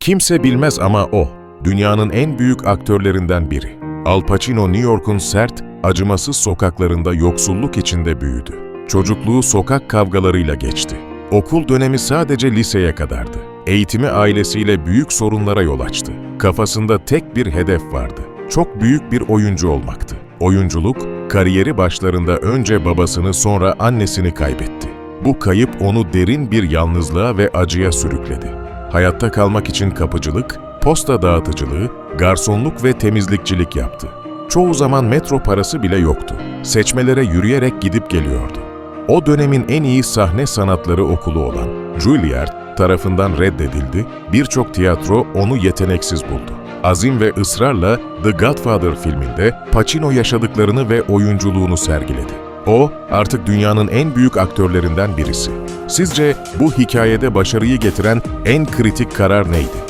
Kimse bilmez ama o, dünyanın en büyük aktörlerinden biri. Al Pacino New York'un sert, acımasız sokaklarında yoksulluk içinde büyüdü. Çocukluğu sokak kavgalarıyla geçti. Okul dönemi sadece liseye kadardı. Eğitimi ailesiyle büyük sorunlara yol açtı. Kafasında tek bir hedef vardı. Çok büyük bir oyuncu olmaktı. Oyunculuk, kariyeri başlarında önce babasını sonra annesini kaybetti. Bu kayıp onu derin bir yalnızlığa ve acıya sürükledi. Hayatta kalmak için kapıcılık, posta dağıtıcılığı, garsonluk ve temizlikçilik yaptı. Çoğu zaman metro parası bile yoktu. Seçmelere yürüyerek gidip geliyordu. O dönemin en iyi sahne sanatları okulu olan Juilliard tarafından reddedildi, birçok tiyatro onu yeteneksiz buldu. Azim ve ısrarla The Godfather filminde Pacino yaşadıklarını ve oyunculuğunu sergiledi. O, artık dünyanın en büyük aktörlerinden birisi. Sizce bu hikayede başarıyı getiren en kritik karar neydi?